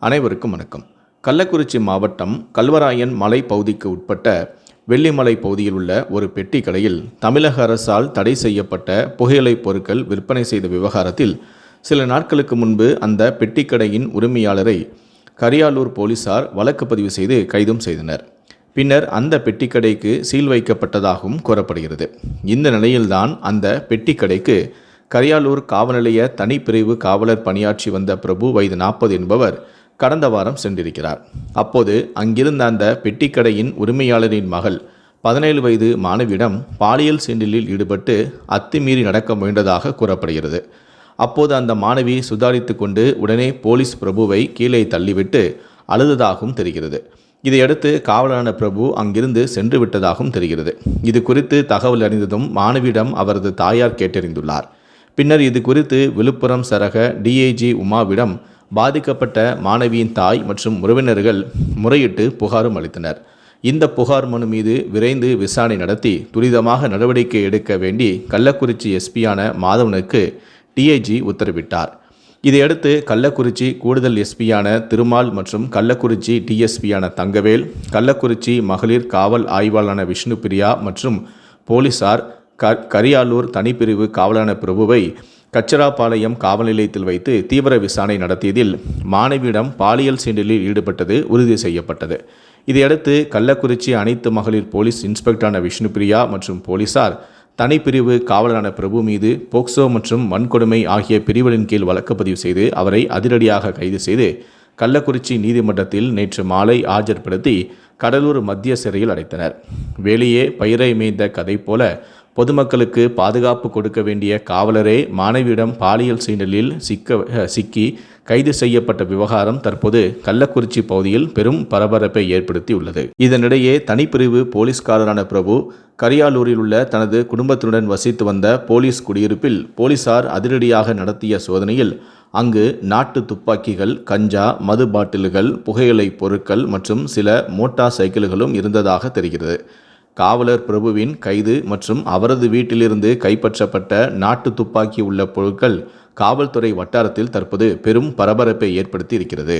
அனைவருக்கும் வணக்கம். கள்ளக்குறிச்சி மாவட்டம் கல்வராயன் மலை பகுதிக்கு உட்பட்ட வெள்ளிமலை பகுதியில் உள்ள ஒரு பெட்டி கடையில் தமிழக அரசால் தடை செய்யப்பட்ட புகையிலைப் பொருட்கள் விற்பனை செய்த விவகாரத்தில் சில நாட்களுக்கு முன்பு அந்த பெட்டிக்கடையின் உரிமையாளரை கரியாலூர் போலீசார் வழக்கு பதிவு செய்து கைதும் செய்தனர். பின்னர் அந்த பெட்டிக்கடைக்கு சீல் வைக்கப்பட்டதாகவும் கூறப்படுகிறது. இந்த நிலையில்தான் அந்த பெட்டிக்கடைக்கு கரியாலூர் காவல் நிலைய தனிப்பிரிவு காவலர் பணியாற்றி வந்த பிரபு வயது நாற்பது என்பவர் கடந்த வாரம் சென்றிருக்கிறார். அப்போது அங்கிருந்த அந்த பெட்டிக்கடையின் உரிமையாளரின் மகள் பதினேழு வயது மாணவியிடம் பாலியல் சீண்டலில் ஈடுபட்டு அத்துமீறி நடக்க முயன்றதாக கூறப்படுகிறது. அப்போது அந்த மாணவி சுதாரித்து கொண்டு உடனே போலீஸ் பிரபுவை கீழே தள்ளிவிட்டு அழுததாகவும் தெரிகிறது. இதையடுத்து காவலான பிரபு அங்கிருந்து சென்று விட்டதாகவும் தெரிகிறது. இது குறித்து தகவல் அறிந்ததும் மாணவியிடம் அவரது தாயார் கேட்டறிந்துள்ளார். பின்னர் இது குறித்து விழுப்புரம் சரக டிஐஜி உமாவிடம் பாதிக்கப்பட்ட மாணவியின் தாய் மற்றும் உறவினர்கள் முறையிட்டு புகாரும் அளித்தனர். இந்த புகார் மனு மீது விரைந்து விசாரணை நடத்தி துரிதமாக நடவடிக்கை எடுக்க வேண்டி கள்ளக்குறிச்சி எஸ்பியான மாதவனுக்கு டிஐஜி உத்தரவிட்டார். இதையடுத்து கள்ளக்குறிச்சி கூடுதல் எஸ்பியான திருமால் மற்றும் கள்ளக்குறிச்சி டிஎஸ்பியான தங்கவேல் கள்ளக்குறிச்சி மகளிர் காவல் ஆய்வாளரான விஷ்ணுபிரியா மற்றும் போலீசார் க கரியாலூர் தனிப்பிரிவு காவலான பிரபுவை கச்சராபாளையம் காவல் நிலையத்தில் வைத்து தீவிர விசாரணை நடத்தியதில் மாணவியிடம் பாலியல் சீண்டலில் ஈடுபட்டது உறுதி செய்யப்பட்டது. இதையடுத்து கள்ளக்குறிச்சி அனைத்து மகளிர் போலீஸ் இன்ஸ்பெக்டரான விஷ்ணுபிரியா மற்றும் போலீசார் தனிப்பிரிவு காவலரான பிரபு மீது போக்சோ மற்றும் வன்கொடுமை ஆகிய பிரிவுகளின் கீழ் வழக்கு பதிவு செய்து அவரை அதிரடியாக கைது செய்து கள்ளக்குறிச்சி நீதிமன்றத்தில் நேற்று மாலை ஆஜர்படுத்தி கடலூர் மத்திய சிறையில் அடைத்தனர். வெளியே பயிரை மேய்ந்த கதை போல பொதுமக்களுக்கு பாதுகாப்பு கொடுக்க வேண்டிய காவலரே மாணவியிடம் பாலியல் சீண்டலில் சிக்க சிக்கி கைது செய்யப்பட்ட விவகாரம் தற்போது கள்ளக்குறிச்சி பகுதியில் பெரும் பரபரப்பை ஏற்படுத்தி உள்ளது இதனிடையே தனிப்பிரிவு போலீஸ்காரரான பிரபு கரியாலூரில் உள்ள தனது குடும்பத்துடன் வசித்து வந்த போலீஸ் குடியிருப்பில் போலீசார் அதிரடியாக நடத்திய சோதனையில் அங்கு நாட்டு துப்பாக்கிகள் கஞ்சா மது பாட்டில்கள் புகையிலை பொருட்கள் மற்றும் சில மோட்டார் சைக்கிள்களும் இருந்ததாக தெரிகிறது. காவலர் பிரபுவின் கைது மற்றும் அவரது வீட்டிலிருந்து கைப்பற்றப்பட்ட நாட்டு துப்பாக்கி உள்ள பொருட்கள் காவல்துறை வட்டாரத்தில் தற்போது பெரும் பரபரப்பை ஏற்படுத்தி இருக்கிறது.